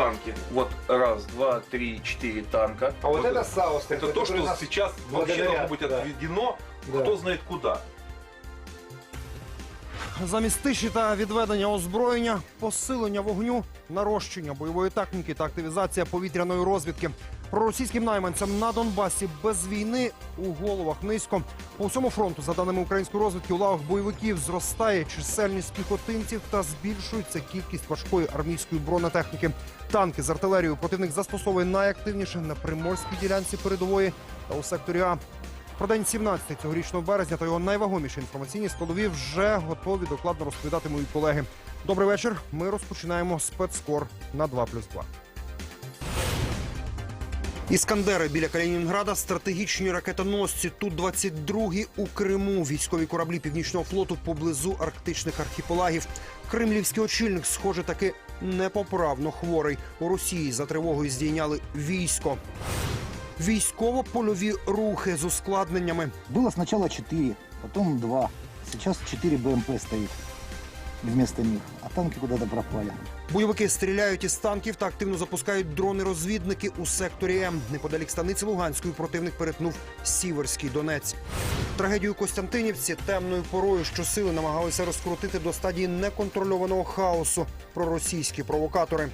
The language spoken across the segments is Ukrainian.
Вот танки. Вот раз, два, три, четыре танка. А вот это САУС. это то, что сейчас вообще благодарят, должно быть да. отведено, Да. кто знает куда. Замість тиші та відведення озброєння, посилення вогню, нарощення бойової техніки та активізація повітряної розвідки. Проросійським найманцям на Донбасі без війни у головах низько. По всьому фронту, за даними української розвідки, у лавах бойовиків зростає чисельність піхотинців та збільшується кількість важкої армійської бронетехніки. Танки з артилерією противник застосовує найактивніше на приморській ділянці передової та у секторі А. Про день 17 цьогорічного березня та його найвагоміші інформаційні складові вже готові докладно розповідати мої колеги. Добрий вечір. Ми розпочинаємо спецкор на 2+,2. Іскандери біля Калінінграда, стратегічні ракетоносці Ту-22 у Криму, військові кораблі Північного флоту поблизу арктичних архіпелагів. Кремлівський очільник, схоже, таки непоправно хворий. У Росії за тривогою здійняли військо. Військово-польові рухи з ускладненнями. Было сначала 4, потом 2. Сейчас 4 БМП стоит вместо них, а танки куда-то пропали. Бойовики стріляють із танків та активно запускають дрони-розвідники у секторі М. Неподалік станиці Луганської противник перетнув Сіверський Донець. Трагедію Костянтинівці темною порою щосили намагалися розкрутити до стадії неконтрольованого хаосу проросійські провокатори.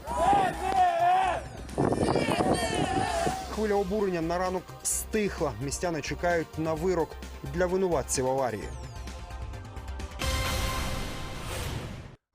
Хвиля обурення на ранок стихла. Містяни чекають на вирок для винуватців аварії.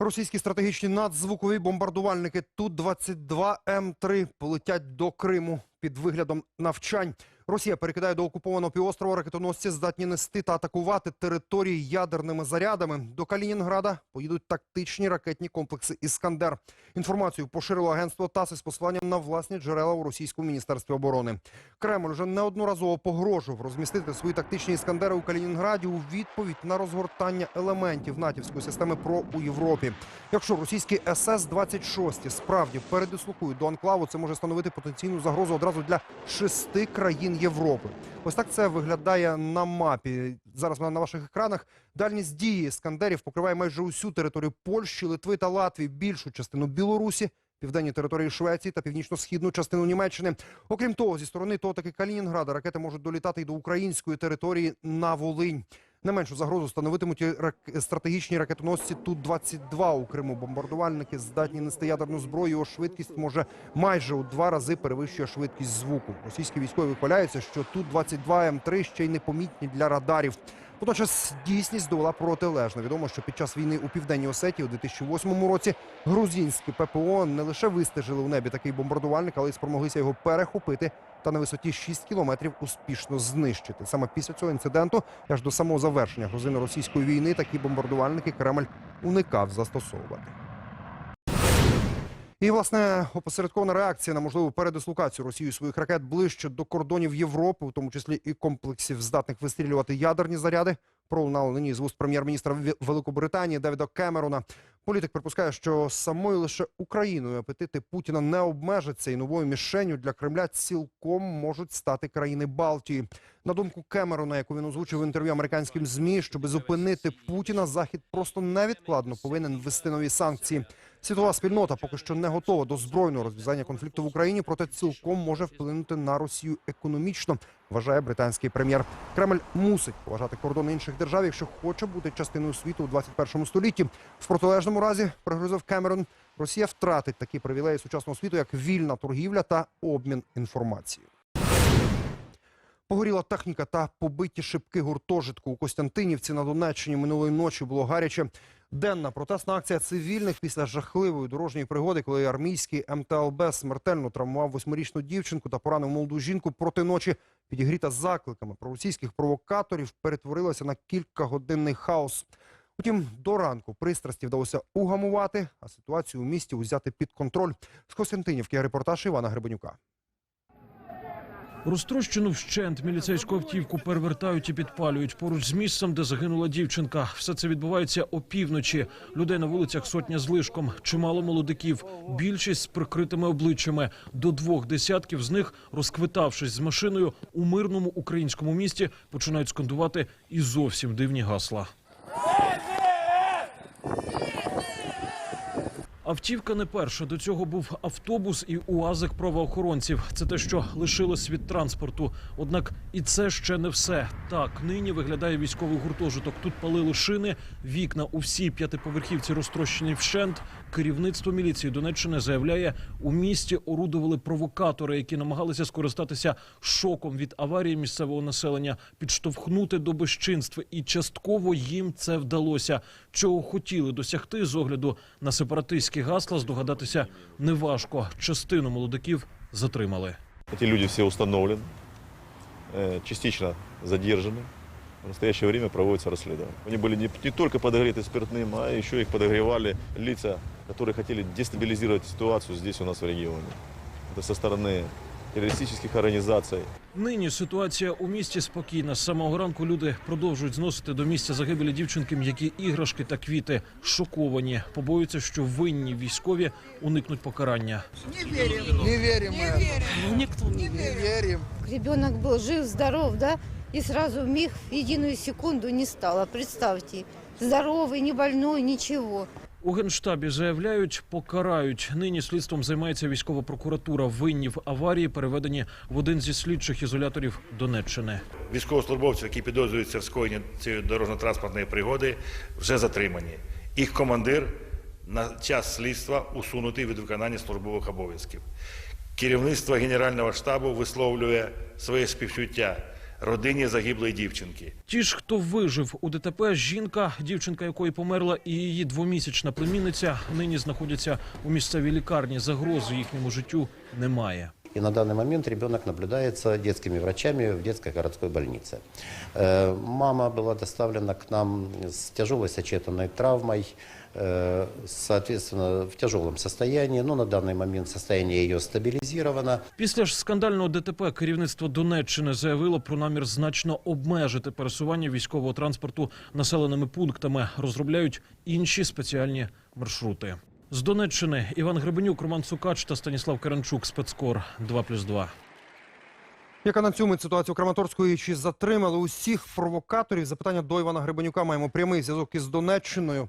Російські стратегічні надзвукові бомбардувальники Ту-22М3 полетять до Криму під виглядом навчань. Росія перекидає до окупованого півострова ракетоносці, здатні нести та атакувати території ядерними зарядами. До Калінінграда поїдуть тактичні ракетні комплекси Іскандер. Інформацію поширило агентство ТАСС із посиланням на власні джерела у російському міністерстві оборони. Кремль вже неодноразово погрожував розмістити свої тактичні іскандери у Калінінграді у відповідь на розгортання елементів натівської системи ПРО у Європі. Якщо російські СС-26 справді передислокують до анклаву, це може становити потенційну загрозу одразу для шести країн Європи. Ось так це виглядає на мапі. Зараз вона на ваших екранах. Дальність дії іскандерів покриває майже усю територію Польщі, Литви та Латвії, більшу частину Білорусі. Південні території Швеції та північно-східну частину Німеччини. Окрім того, зі сторони того таки Калінінграда ракети можуть долітати й до української території на Волинь. Не меншу загрозу становитимуть стратегічні ракетоносці Ту-22 у Криму. Бомбардувальники здатні нести ядерну зброю. Його швидкість може майже у два рази перевищує швидкість звуку. Російські військові вихваляються, що Ту-22 М3 ще й непомітні для радарів. Водночас дійсність довела протилежно. Відомо, що під час війни у південній Осетії у 2008 році грузинські ППО не лише вистежили у небі такий бомбардувальник, але й спромоглися його перехопити та на висоті 6 кілометрів успішно знищити. Саме після цього інциденту, аж до самого завершення грузино-російської війни, такі бомбардувальники Кремль уникав застосовувати. І власне опосередкована реакція на можливу передислокацію Росією своїх ракет ближче до кордонів Європи, в тому числі і комплексів, здатних вистрілювати ядерні заряди. Пролунало нині з вуст прем'єр-міністра Великобританії Девіда Кемерона. Політик припускає, що самою лише Україною апетити Путіна не обмежаться, і новою мішенню для Кремля цілком можуть стати країни Балтії. На думку Кемерона, яку він озвучив в інтерв'ю американським змі, щоб зупинити Путіна, захід просто невідкладно повинен ввести нові санкції. Світова спільнота поки що не готова до збройного розв'язання конфлікту в Україні, проте цілком може вплинути на Росію економічно, вважає британський прем'єр. Кремль мусить поважати кордони інших держав, якщо хоче бути частиною світу у 21 столітті. В протилежному разі, пригрозив Кемерон, Росія втратить такі привілеї сучасного світу, як вільна торгівля та обмін інформацією. Погоріла техніка та побиті шибки гуртожитку у Костянтинівці на Донеччині минулої ночі було гаряче. Денна протестна акція цивільних після жахливої дорожньої пригоди, коли армійський МТЛБ смертельно травмував восьмирічну дівчинку та поранив молоду жінку проти ночі, підігріта закликами проросійських провокаторів, перетворилася на кількагодинний хаос. Утім, до ранку пристрасті вдалося угамувати, а ситуацію у місті узяти під контроль. З Костянтинівки репортаж Івана Гребенюка. Розтрощену вщент міліцейську автівку перевертають і підпалюють поруч з місцем, де загинула дівчинка. Все це відбувається опівночі. Людей на вулицях сотня з лишком, чимало молодиків, більшість з прикритими обличчями. До двох десятків з них, розквитавшись з машиною у мирному українському місті, починають скандувати і зовсім дивні гасла. Автівка не перша. До цього був автобус і уазик правоохоронців. Це те, що лишилось від транспорту. Однак і це ще не все. Так нині виглядає військовий гуртожиток. Тут палили шини, вікна у всій п'ятиповерхівці розтрощені вщент. Керівництво міліції Донеччини заявляє, у місті орудували провокатори, які намагалися скористатися шоком від аварії місцевого населення, підштовхнути до безчинств. І частково їм це вдалося. Чого хотіли досягти з огляду на сепаратистські гасла, здогадатися неважко. Частину молодиків затримали. Эти люди все установлены, э, частично задержаны. В настоящее время проводится расследование. Они были не, не только подогреты спиртным, а еще их подогревали лица, которые хотели дестабилизировать ситуацию здесь у нас в регионе. Это со стороны террористических организаций, Нині ситуація у місті спокійна. З самого ранку люди продовжують зносити до місця загибелі дівчинки м'які іграшки та квіти. Шоковані, побоюються, що винні військові уникнуть покарання. Не верим мы этому. Никто не Не верим. Ребенок был жив, здоров, да, и сразу в миг, в единую секунду не стало. Представьте, здоровый, не больной, ничего. У генштабі заявляють, покарають. Нині слідством займається військова прокуратура. Винні в аварії переведені в один зі слідчих ізоляторів Донеччини. Військовослужбовці, які підозрюються в скоєнні цієї дорожньо-транспортної пригоди, вже затримані. Їх командир на час слідства усунутий від виконання службових обов'язків. Керівництво Генерального штабу висловлює своє співчуття родині загиблої дівчинки. Ті ж, хто вижив у ДТП, жінка, дівчинка якої померла, і її двомісячна племінниця нині знаходяться у місцевій лікарні. Загрози їхньому життю немає. И на данный момент ребенок наблюдается детскими врачами в детской городской больнице. Э, Мама была доставлена к нам с тяжелой сочетанной травмой, э, соответственно, в тяжелом состоянии. Но на данный момент состояние ее стабилизировано. Після ж скандального ДТП керівництво Донеччини заявило про намір значно обмежити пересування військового транспорту населеними пунктами. Розробляють інші спеціальні маршрути. З Донеччини Іван Гребенюк, Роман Цукач та Станіслав Каранчук. Спецкор 2+,2. Яка на цю мить ситуація у чи затримали усіх провокаторів? Запитання до Івана Гребенюка. Маємо прямий зв'язок із Донеччиною.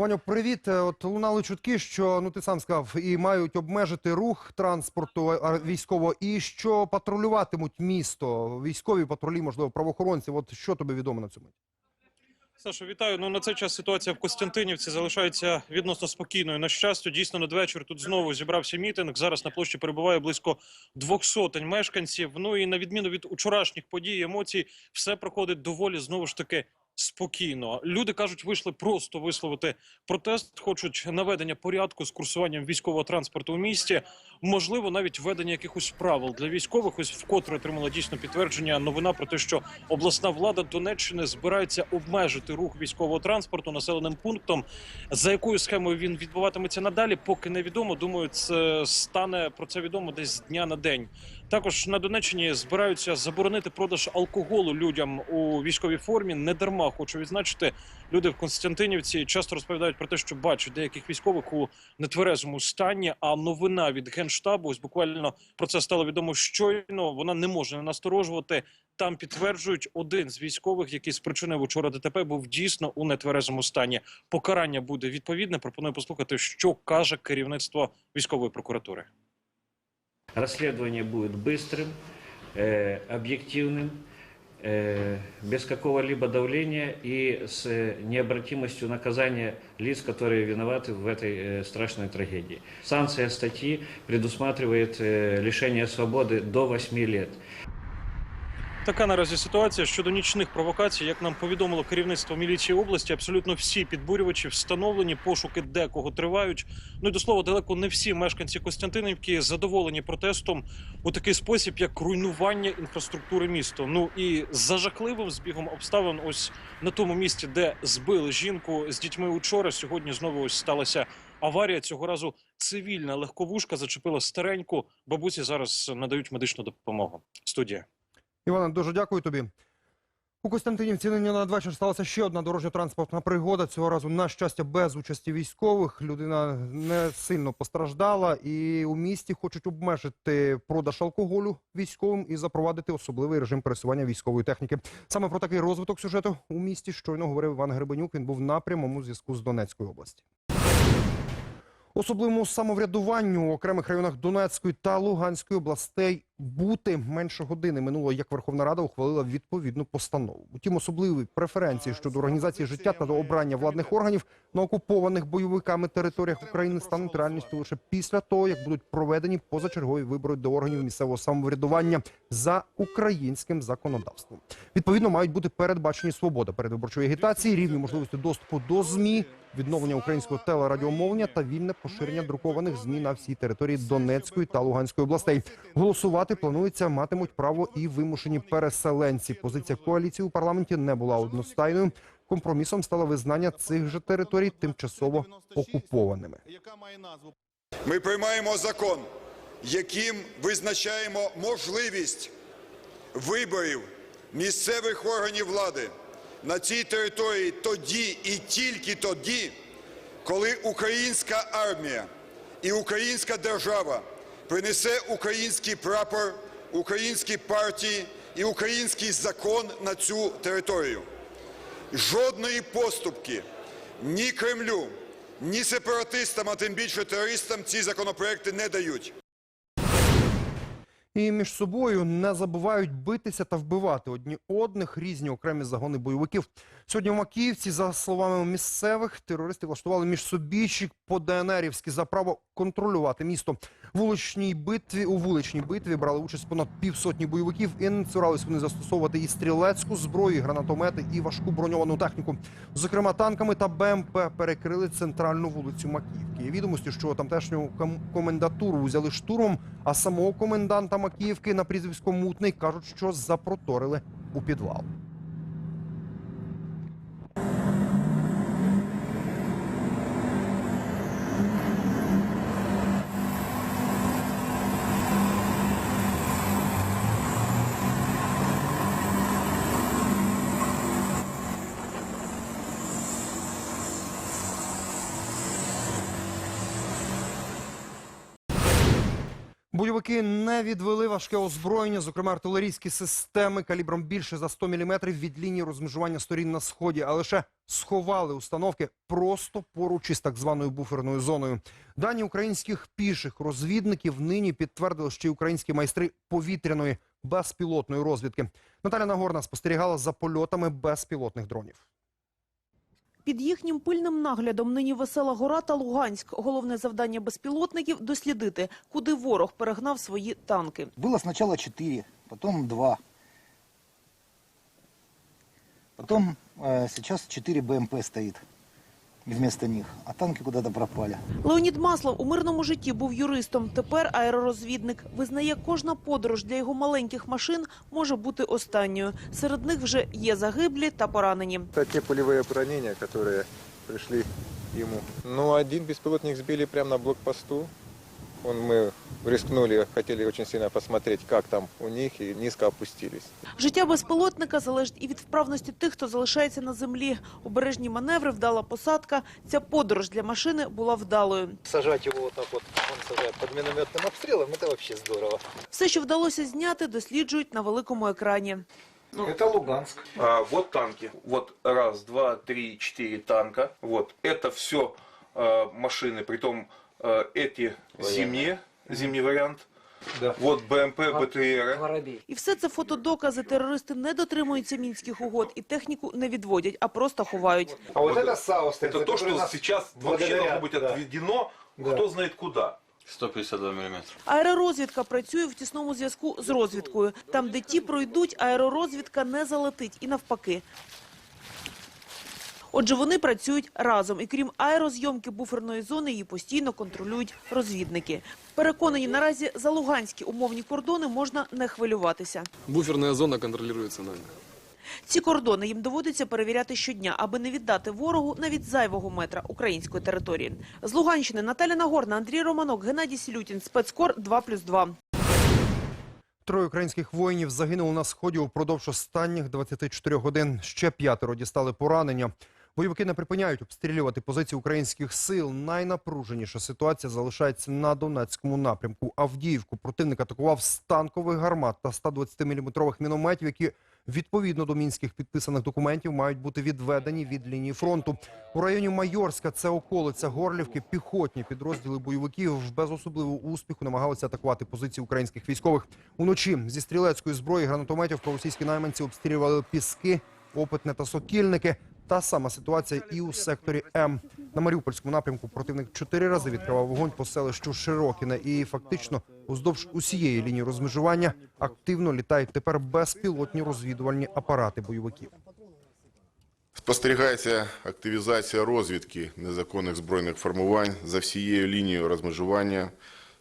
Ваню, привіт. Е, От лунали чутки, що ну ти сам сказав, і мають обмежити рух транспорту військового, і що патрулюватимуть місто, військові патрулі, можливо, правоохоронці. От що тобі відомо на мить? Саша, вітаю. Ну на цей час ситуація в Костянтинівці залишається відносно спокійною. На щастя, дійсно надвечір тут знову зібрався мітинг. Зараз на площі перебуває близько двох сотень мешканців. Ну і на відміну від учорашніх подій, емоцій, все проходить доволі знову ж таки спокійно. Люди кажуть, вийшли просто висловити протест, хочуть наведення порядку з курсуванням військового транспорту у місті. Можливо, навіть введення якихось правил для військових. Ось вкотре отримала дійсно підтвердження новина про те, що обласна влада Донеччини збирається обмежити рух військового транспорту населеним пунктом. За якою схемою він відбуватиметься надалі, поки невідомо. Думаю, це стане про це відомо десь з дня на день. Також на Донеччині збираються заборонити продаж алкоголу людям у військовій формі. Не дарма хочу відзначити. Люди в Константинівці часто розповідають про те, що бачать деяких військових у нетверезому стані. А новина від генштабу, ось буквально про це стало відомо щойно. Вона не може не насторожувати. Там підтверджують, один з військових, який спричинив учора ДТП, був дійсно у нетверезому стані. Покарання буде відповідне. Пропоную послухати, що каже керівництво військової прокуратури. Расследование будет быстрым, э, объективным, э, без какого-либо давления и с необратимостью наказания лиц, которые виноваты в этой э, страшной трагедии. Санкция статьи предусматривает э, лишение свободы до 8 лет. Така наразі ситуація щодо нічних провокацій. Як нам повідомило керівництво міліції області, абсолютно всі підбурювачі встановлені, пошуки декого тривають. Ну і до слова, далеко не всі мешканці Костянтинівки задоволені протестом у такий спосіб, як руйнування інфраструктури міста. Ну і за жахливим збігом обставин, ось на тому місці, де збили жінку з дітьми учора. Сьогодні знову ось сталася аварія. Цього разу цивільна легковушка зачепила стареньку. Бабусі зараз надають медичну допомогу. Студія. Івана, дуже дякую тобі. У Костянтинівці нині на надвечір сталася ще одна дорожньо-транспортна пригода. Цього разу, на щастя, без участі військових. Людина не сильно постраждала, і у місті хочуть обмежити продаж алкоголю військовим і запровадити особливий режим пересування військової техніки. Саме про такий розвиток сюжету у місті щойно говорив Іван Гребенюк. Він був на прямому зв'язку з Донецької області. Особливому самоврядуванню у окремих районах Донецької та Луганської областей бути менше години минуло, як Верховна Рада ухвалила відповідну постанову. Утім, особливі преференції щодо організації життя та до обрання владних органів на окупованих бойовиками територіях України стануть реальністю лише після того, як будуть проведені позачергові вибори до органів місцевого самоврядування за українським законодавством. Відповідно, мають бути передбачені свобода передвиборчої агітації, рівні можливості доступу до змі, відновлення українського телерадіомовлення та вільне поширення друкованих змі на всій території Донецької та Луганської областей. Голосувати планується матимуть право і вимушені переселенці. Позиція коаліції у парламенті не була одностайною. Компромісом стало визнання цих же територій тимчасово окупованими. Ми приймаємо закон, яким визначаємо можливість виборів місцевих органів влади на цій території тоді і тільки тоді, коли українська армія і українська держава принесе український прапор, українські партії і український закон на цю територію. Жодної поступки ні Кремлю, ні сепаратистам, а тим більше терористам ці законопроекти не дають. І між собою не забувають битися та вбивати одні одних різні окремі загони бойовиків. Сьогодні в Макіївці, за словами місцевих, терористи влаштували між собійчик по ДНРівськи за право контролювати місто. Вуличній битві у вуличній битві брали участь понад півсотні бойовиків і не цурались вони застосовувати і стрілецьку зброю, і гранатомети, і важку броньовану техніку. Зокрема, танками та БМП перекрили центральну вулицю Макіївки. Є відомості, що тамтешню комендатуру взяли штурмом, а самого коменданта Макіївки на прізвисько Мутний кажуть, що запроторили у підвал. Бойовики не відвели важке озброєння, зокрема артилерійські системи калібром більше за 100 мм від лінії розмежування сторін на сході, а лише сховали установки просто поруч із так званою буферною зоною. Дані українських піших розвідників нині підтвердили, що й українські майстри повітряної безпілотної розвідки. Наталя Нагорна спостерігала за польотами безпілотних дронів. Під їхнім пильним наглядом нині Весела Гора та Луганськ. Головне завдання безпілотників – дослідити, куди ворог перегнав свої танки. Було спочатку 4, потім 2. Потім зараз чотири 4 БМП стоит вместо них, а танки куда-то пропали. Леонід Маслов у мирному житті був юристом, тепер аеророзвідник. Визнає, кожна подорож для його маленьких машин може бути останньою. Серед них вже є загиблі та поранені. Это те пулевые ранения, которые пришли ему. Ну, один беспилотник сбили прямо на блокпосту. Он, мы рискнули, хотели очень сильно посмотреть, как там у них, и низко опустились. Життя безпілотника залежить і від вправності тих, хто залишається на землі. Обережні маневри, вдала посадка. Ця подорож для машини була вдалою. Сажать его вот так вот, он сажает под минометным обстрелом, это вообще здорово. Все, що вдалося зняти, досліджують на великому екрані. Это Луганск. А, вот танки. Вот раз, два, три, четыре танка. Вот. Это все машины, притом а, эти зимние, зимний вариант. Вот БМП, БТР. І все це фотодокази. Терористи не дотримуються мінських угод і техніку не відводять, а просто ховають. А вот, это САУ стоит, Это то, который что нас сейчас вообще благодаря, должно быть да. отведено, Да. кто знает куда. 152 мм. Аеророзвідка працює в тісному зв'язку з розвідкою. Там, де ті пройдуть, аеророзвідка не залетить. І навпаки. Отже, вони працюють разом. І крім аерозйомки буферної зони, її постійно контролюють розвідники. Переконані, наразі за луганські умовні кордони можна не хвилюватися. Буферная зона контролируется нами. Ці кордони їм доводиться перевіряти щодня, аби не віддати ворогу навіть зайвого метра української території. З Луганщини Наталя Нагорна, Андрій Романок, Геннадій Сілютін. Спецкор 2+,2. Троє українських воїнів загинули на сході упродовж останніх 24 годин. Ще п'ятеро дістали поранення. Бойовики не припиняють обстрілювати позиції українських сил. Найнапруженіша ситуація залишається на Донецькому напрямку. Авдіївку противник атакував з танкових гармат та 120-мм мінометів, які відповідно до мінських підписаних документів, мають бути відведені від лінії фронту. У районі Майорська, це околиця Горлівки, піхотні підрозділи бойовиків без особливого успіху намагалися атакувати позиції українських військових. Уночі зі стрілецької зброї гранатометів проросійські найманці обстрілювали піски, опитне та сокільники. Та сама ситуація і у секторі М. На Маріупольському напрямку противник чотири рази відкривав вогонь по селищу Широкіне. І фактично уздовж усієї лінії розмежування активно літають тепер безпілотні розвідувальні апарати бойовиків. Спостерігається активізація розвідки незаконних збройних формувань за всією лінією розмежування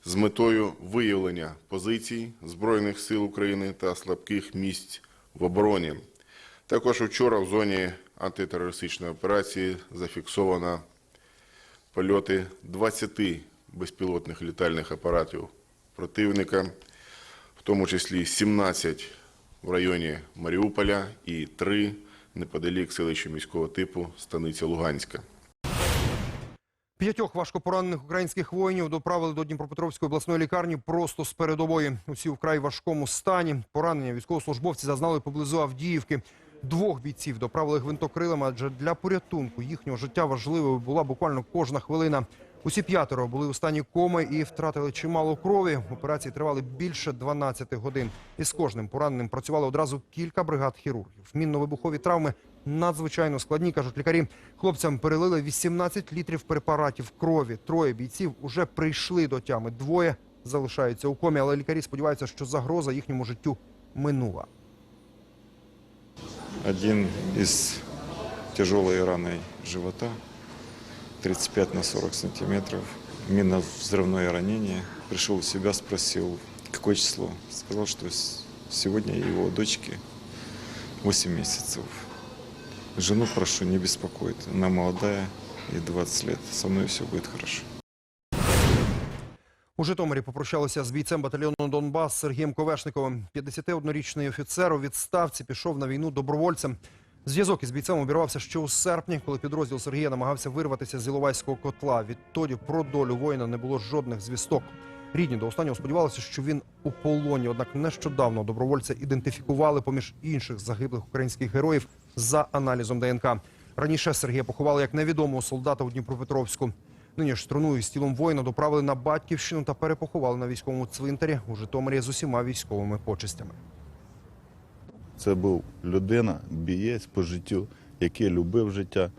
з метою виявлення позицій Збройних сил України та слабких місць в обороні. Також вчора в зоні антитерористичної операції зафіксовано польоти 20 безпілотних літальних апаратів противника, в тому числі 17 в районі Маріуполя і 3 неподалік селища міського типу Станиця Луганська. П'ятьох важкопоранених українських воїнів доправили до Дніпропетровської обласної лікарні просто з передової. Усі вкрай важкому стані. Поранення військовослужбовці зазнали поблизу Авдіївки. Двох бійців доправили гвинтокрилами, адже для порятунку їхнього життя важливою була буквально кожна хвилина. Усі п'ятеро були у стані коми і втратили чимало крові. Операції тривали більше 12 годин. І з кожним пораненим працювали одразу кілька бригад хірургів. Мінно-вибухові травми надзвичайно складні, кажуть лікарі. Хлопцям перелили 18 літрів препаратів крові. Троє бійців уже прийшли до тями. Двоє залишаються у комі, але лікарі сподіваються, що загроза їхньому життю минула. Один из тяжелой раной живота, 35 на 40 сантиметров, минно-взрывное ранение. Пришел в себя, спросил, какое число. Сказал, что сегодня его дочке 8 месяцев. Жену прошу не беспокоить, она молодая, ей 20 лет, со мной все будет хорошо. У Житомирі попрощалися з бійцем батальйону Донбас Сергієм Ковешниковим. 51-річний офіцер у відставці пішов на війну добровольцем. Зв'язок із бійцем обірвався ще у серпні, коли підрозділ Сергія намагався вирватися з Іловайського котла. Відтоді про долю воїна не було жодних звісток. Рідні до останнього сподівалися, що він у полоні. Однак нещодавно добровольця ідентифікували поміж інших загиблих українських героїв за аналізом ДНК. Раніше Сергія поховали як невідомого солдата у Дніпропетровську. Нині ж труною з тілом воїна доправили на батьківщину та перепоховали на військовому цвинтарі у Житомирі з усіма військовими почестями. Це був людина, бієць по життю, який любив життя.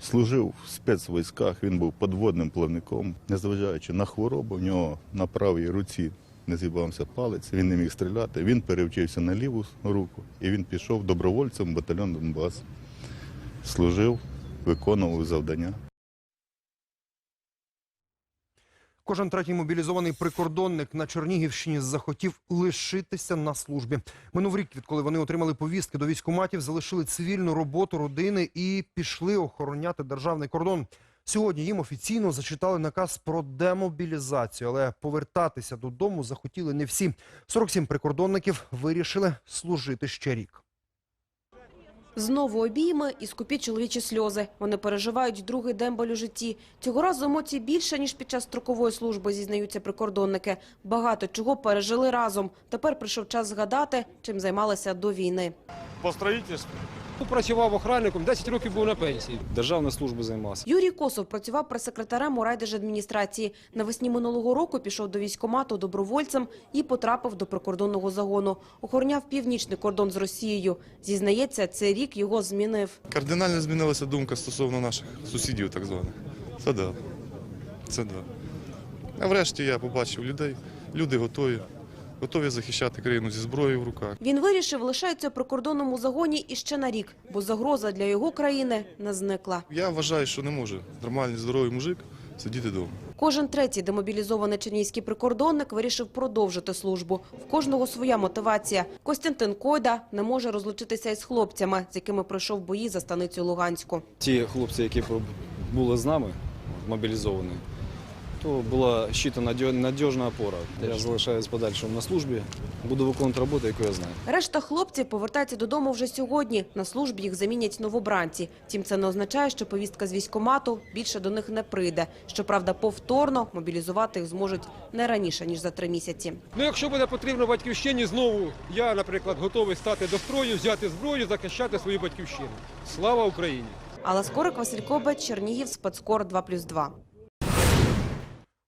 Служив в спецвійськах, він був подводним плавником. Незважаючи на хворобу, в нього на правій руці не з'їбався палець, він не міг стріляти. Він перевчився на ліву руку і він пішов добровольцем батальйон Донбас. Служив, виконував завдання. Кожен третій мобілізований прикордонник на Чернігівщині захотів лишитися на службі. Минув рік, відколи вони отримали повістки до військкоматів, залишили цивільну роботу родини і пішли охороняти державний кордон. Сьогодні їм офіційно зачитали наказ про демобілізацію, але повертатися додому захотіли не всі. 47 прикордонників вирішили служити ще рік. Знову обійми і скупі чоловічі сльози. Вони переживають другий дембель у житті. Цього разу емоцій більше, ніж під час строкової служби, зізнаються прикордонники. Багато чого пережили разом. Тепер прийшов час згадати, чим займалися до війни. По строїтельству. Працював охранником, 10 років був на пенсії. Державна служба займався. Юрій Косов працював прес-секретарем у райдержадміністрації. Навесні минулого року пішов до військкомату добровольцем і потрапив до прикордонного загону. Охороняв північний кордон з Росією. Зізнається, цей рік його змінив. Кардинально змінилася думка стосовно наших сусідів, так званих. Це да. Це да. А врешті я побачив людей. Люди готові. Готові захищати країну зі зброєю в руках. Він вирішив лишається у прикордонному загоні іще на рік, бо загроза для його країни не зникла. Я вважаю, що не може нормальний здоровий мужик сидіти вдома. Кожен третій демобілізований чернігівський прикордонник вирішив продовжити службу. В кожного своя мотивація. Костянтин Койда не може розлучитися із хлопцями, з якими пройшов бої за станицю Луганську. Ті хлопці, які були з нами, мобілізовані, то була щита надіжна опора. Я залишаюсь подальшому на службі, буду виконувати роботу, яку я знаю. Решта хлопців повертається додому вже сьогодні. На службі їх замінять новобранці. Втім, це не означає, що повістка з військкомату більше до них не прийде. Щоправда, повторно мобілізувати їх зможуть не раніше, ніж за три місяці. Ну, якщо буде потрібно батьківщині, знову я, наприклад, готовий стати до строю, взяти зброю, захищати свою батьківщину. Слава Україні! Алла Скорик, Василь Кобець, Чернігів, Спецкор 2+,2.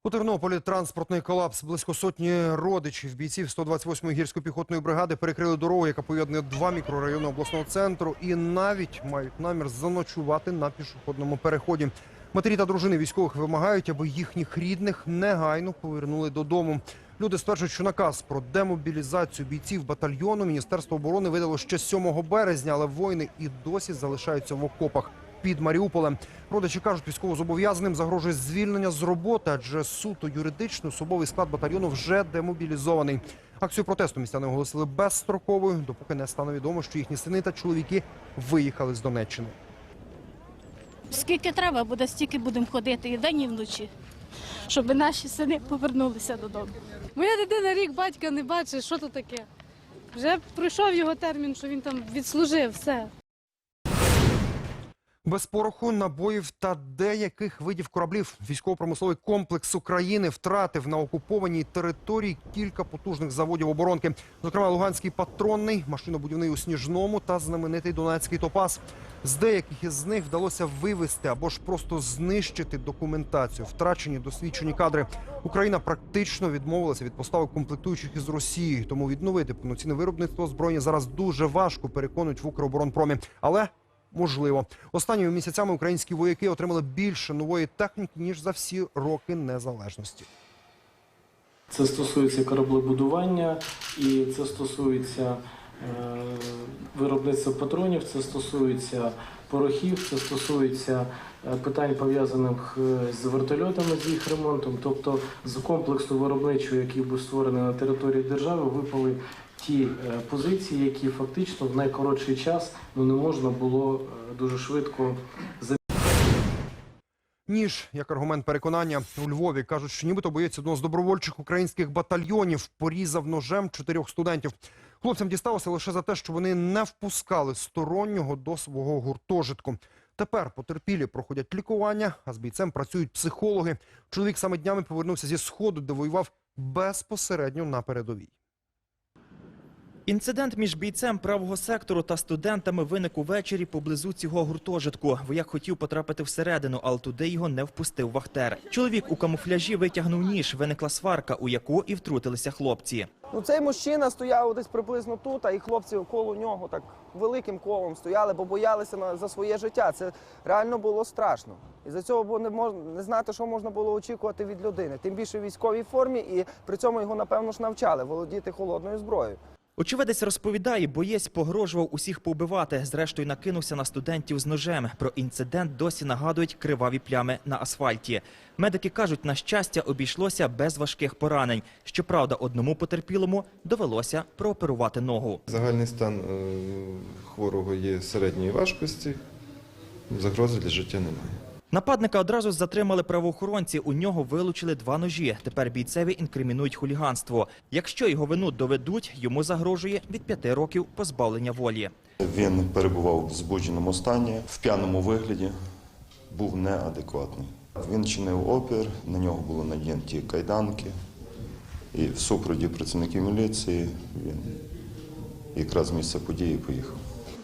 У Тернополі транспортний колапс. Близько сотні родичів бійців 128-ї гірсько-піхотної бригади перекрили дорогу, яка поєднує два мікрорайони обласного центру, і навіть мають намір заночувати на пішохідному переході. Матері та дружини військових вимагають, аби їхніх рідних негайно повернули додому. Люди стверджують, що наказ про демобілізацію бійців батальйону Міністерство оборони видало ще 7 березня, але воїни і досі залишаються в окопах під Маріуполем. Родичі кажуть, військовозобов'язаним загрожує звільнення з роботи, адже суто юридично особовий склад батальйону вже демобілізований. Акцію протесту містяни оголосили безстроковою, допоки не стане відомо, що їхні сини та чоловіки виїхали з Донеччини. Скільки треба буде, стільки будемо ходити і вдень, і вночі, щоб наші сини повернулися додому. Моя дитина рік батька не бачить, що то таке. Вже пройшов його термін, що він там відслужив все. Без пороху, набоїв та деяких видів кораблів військово-промисловий комплекс України втратив на окупованій території кілька потужних заводів оборонки. Зокрема, Луганський патронний, машинобудівний у Сніжному та знаменитий Донецький топаз. З деяких із них вдалося вивести або ж просто знищити документацію. Втрачені досвідчені кадри. Україна практично відмовилася від поставок комплектуючих із Росії, тому відновити повноцінне виробництво озброєння зараз дуже важко. Переконують в Укроборонпромі. Але можливо. Останніми місяцями українські вояки отримали більше нової техніки ніж за всі роки незалежності. Це стосується кораблебудування і це стосується е, виробництва патронів, це стосується порохів, це стосується е, питань пов'язаних е, з вертольотами, з їх ремонтом. Тобто з комплексу виробничого, який був створений на території держави, випали ті е, позиції, які фактично в найкоротший час ну, не можна було е, дуже швидко Ніж як аргумент переконання у Львові кажуть, що нібито боєць одного з добровольчих українських батальйонів порізав ножем чотирьох студентів. Хлопцям дісталося лише за те, що вони не впускали стороннього до свого гуртожитку. Тепер потерпілі проходять лікування, а з бійцем працюють психологи. Чоловік саме днями повернувся зі сходу, де воював безпосередньо на передовій. Інцидент між бійцем правого сектору та студентами виник увечері поблизу цього гуртожитку. Вояк хотів потрапити всередину, але туди його не впустив вахтер. Чоловік у камуфляжі витягнув ніж. Виникла сварка, у яку і втрутилися хлопці. Ну, цей мужчина стояв десь приблизно тут, а і хлопці коло нього так великим колом стояли, бо боялися за своє життя. Це реально було страшно. І за цього було не можна не знати, що можна було очікувати від людини. Тим більше в військовій формі, і при цьому його, напевно ж, навчали володіти холодною зброєю. Очевидець розповідає, боєць погрожував усіх побивати. Зрештою накинувся на студентів з ножем. Про інцидент досі нагадують криваві плями на асфальті. Медики кажуть, на щастя, обійшлося без важких поранень. Щоправда, одному потерпілому довелося прооперувати ногу. Загальний стан е, хворого є середньої важкості, загрози для життя немає. Нападника одразу затримали правоохоронці. У нього вилучили два ножі. Тепер бійцеві інкримінують хуліганство. Якщо його вину доведуть, йому загрожує від п'яти років позбавлення волі. Він перебував в збудженому стані, в п'яному вигляді, був неадекватний. Він чинив опір, на нього було надіті кайданки, і в супроводі працівників міліції він якраз з місця події поїхав.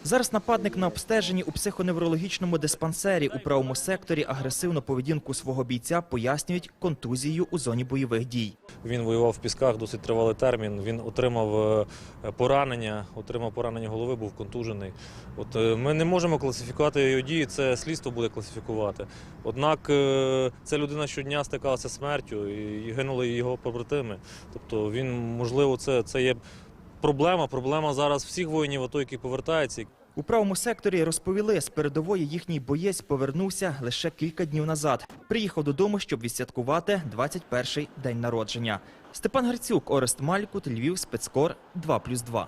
Зараз нападник на обстеженні у психоневрологічному диспансері у правому секторі агресивну поведінку свого бійця пояснюють контузією у зоні бойових дій. Він воював в пісках досить тривалий термін. Він отримав е, поранення, отримав поранення голови, був контужений. От е, ми не можемо класифікувати його дії, це слідство буде класифікувати. Однак е, ця людина щодня стикалася смертю і гинули його побратими. Тобто він, можливо, це, це є проблема. Проблема зараз всіх воїнів, АТО, які повертаються. У правому секторі розповіли, з передової їхній боєць повернувся лише кілька днів назад. Приїхав додому, щоб відсвяткувати 21-й день народження. Степан Грицюк, Орест Малькут, Львів, Спецкор 2+,2.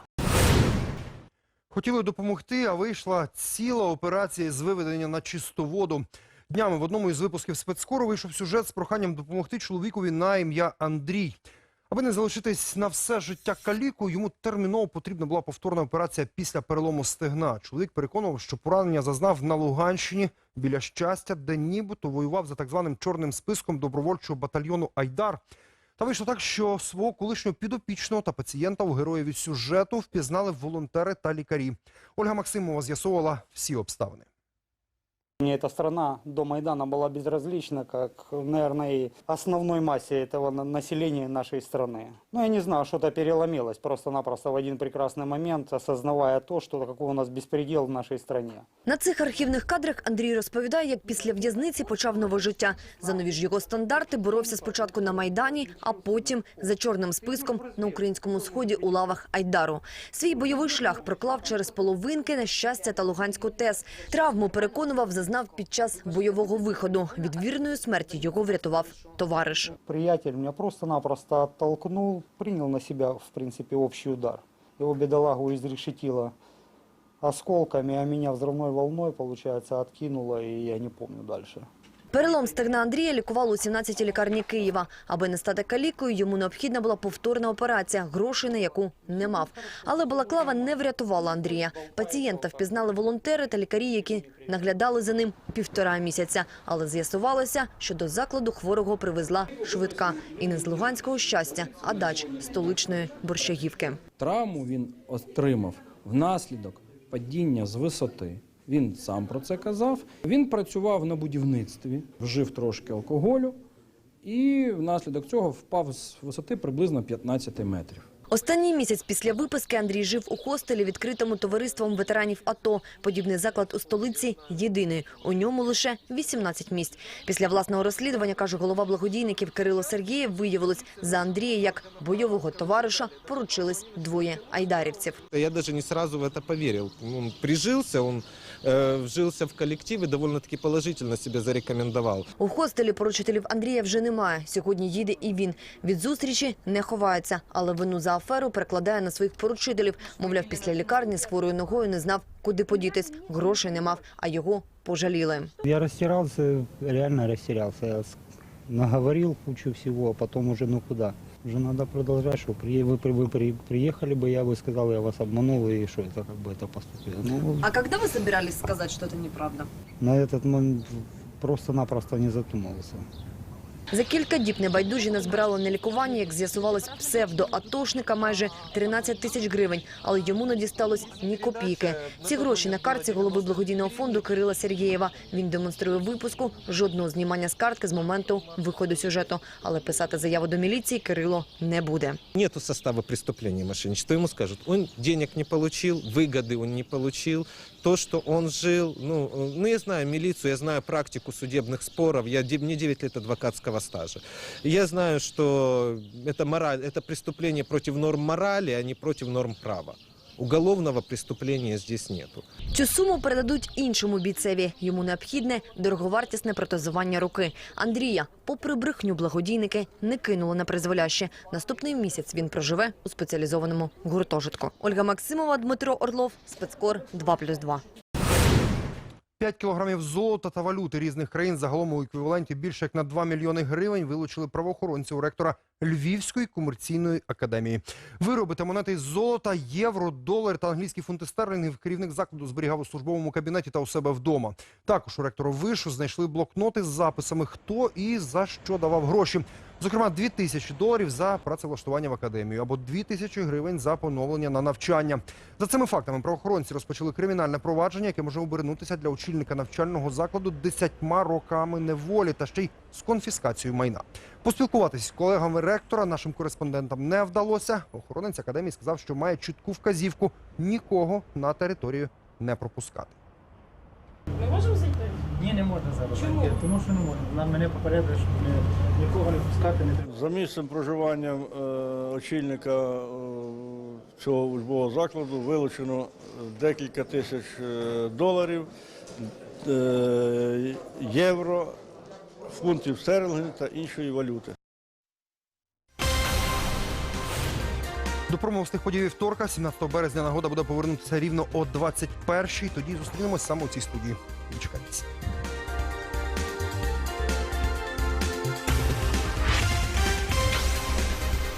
Хотіли допомогти, а вийшла ціла операція з виведення на чисту воду. Днями в одному із випусків спецкору вийшов сюжет з проханням допомогти чоловікові на ім'я Андрій. Аби не залишитись на все життя калікою, йому терміново потрібна була повторна операція після перелому стегна. Чоловік переконував, що поранення зазнав на Луганщині біля щастя, де нібито воював за так званим чорним списком добровольчого батальйону Айдар. Та вийшло так, що свого колишнього підопічного та пацієнта у героєві сюжету впізнали волонтери та лікарі. Ольга Максимова з'ясовувала всі обставини. Мне эта страна до Майдана была безразлична, как, наверное, и основной массе этого на- населения нашей страны. Ну, я не знаю, что-то переломилось просто-напросто в один прекрасный момент, осознавая то, что какой у нас беспредел в нашей стране. На цих архівних кадрах Андрій розповідає, як після в'язниці почав нове життя. За нові ж його стандарти боровся спочатку на Майдані, а потім за чорним списком на українському сході у лавах Айдару. Свій бойовий шлях проклав через половинки на щастя та Луганську ТЕС. Травму переконував, зазнав під час бойового виходу. Від вірної смерті його врятував товариш. Приятель мене просто-напросто оттолкнув, прийняв на себе в принципі общий удар. Його бідолагу изрешетило осколками, а мене взрывной волной, виходить, откинуло, і я не пам'ятаю дальше. Перелом стегна Андрія лікували у 17-й лікарні Києва. Аби не стати калікою, йому необхідна була повторна операція, грошей на яку не мав. Але балаклава не врятувала Андрія. Пацієнта впізнали волонтери та лікарі, які наглядали за ним півтора місяця. Але з'ясувалося, що до закладу хворого привезла швидка. І не з Луганського щастя, а дач столичної Борщагівки. Травму він отримав внаслідок падіння з висоти. Він сам про це казав. Він працював на будівництві, вжив трошки алкоголю і внаслідок цього впав з висоти приблизно 15 метрів. Останній місяць після виписки Андрій жив у хостелі, відкритому товариством ветеранів АТО. Подібний заклад у столиці єдиний. У ньому лише 18 місць. Після власного розслідування, каже голова благодійників Кирило Сергієв, виявилось, за Андрія як бойового товариша поручились двоє айдарівців. Я даже не сразу в это поверил. Он прижился, он э, вжился в коллектив и довольно-таки положительно себя зарекомендовал. У хостелі поручителів Андрія вже немає. Сьогодні їде і він. Від зустрічі не ховається, але вину за аферу перекладає на своїх поручителів. Мовляв, після лікарні з хворою ногою не знав, куди подітись. Грошей не мав, а його пожаліли. Я растерялся, реально растерялся. Я с- кучу всего, а потом уже ну куда? Уже надо продолжать, что при, вы, при- вы при- приехали бы, я бы сказал, я вас обманул, и что это как бы это поступило. Ну, А когда вы собирались сказать, что это неправда? на этот момент просто-напросто не задумывался. За кілька діб небайдужі назбирали на лікування, як з'ясувалось, псевдоатошника майже 13 тисяч гривень, але йому не дісталось ні копійки. Ці гроші на картці голови благодійного фонду Кирила Сергієва. Він демонструє випуску жодного знімання з картки з моменту виходу сюжету. Але писати заяву до міліції Кирило не буде. Нету состава преступления мошенничества. Что ему скажут? Он денег не получил, выгоды он не получил То, что он жил, ну, э, ну я знаю милицию, я знаю практику судебных споров, я, де- мне 9 лет адвокатского стажа. Я знаю, что это, мораль, это преступление против норм морали, а не против норм права. Уголовного преступления здесь нету. Цю суму передадуть іншому бійцеві. Йому необхідне дороговартісне протезування руки. Андрія, попри брехню, благодійники не кинули на призволяще. Наступний місяць він проживе у спеціалізованому гуртожитку. Ольга Максимова, Дмитро Орлов, спецкор 2+,2. 5 кілограмів золота та валюти різних країн загалом у еквіваленті більше як на 2 мільйони гривень вилучили правоохоронці у ректора Львівської комерційної академії. Вироби та монети із золота, євро, долар та англійські фунти стерлінгів керівник закладу зберігав у службовому кабінеті та у себе вдома. Також у ректору вишу знайшли блокноти з записами, хто і за що давав гроші. Зокрема, 2 тисячі доларів за працевлаштування в академію або 2 тисячі гривень за поновлення на навчання. За цими фактами правоохоронці розпочали кримінальне провадження, яке може обернутися для очільника навчального закладу десятьма роками неволі та ще й з конфіскацією майна. Поспілкуватись з колегами ректора нашим кореспондентам не вдалося. Охоронець академії сказав, що має чітку вказівку нікого на територію не пропускати. Ми? Ні, не можна зараз. Чому? Тому що не можна. Нам мене попередили, що не, нікого не пускати не треба. За місцем проживання е, очільника е, цього учбового закладу вилучено декілька тисяч е, доларів, е, євро, фунтів стерлингів та іншої валюти. До промовстих подій вівторка, 17 березня, нагода буде повернутися рівно о 21-й. Тоді зустрінемось саме у цій студії. Дочекайтеся.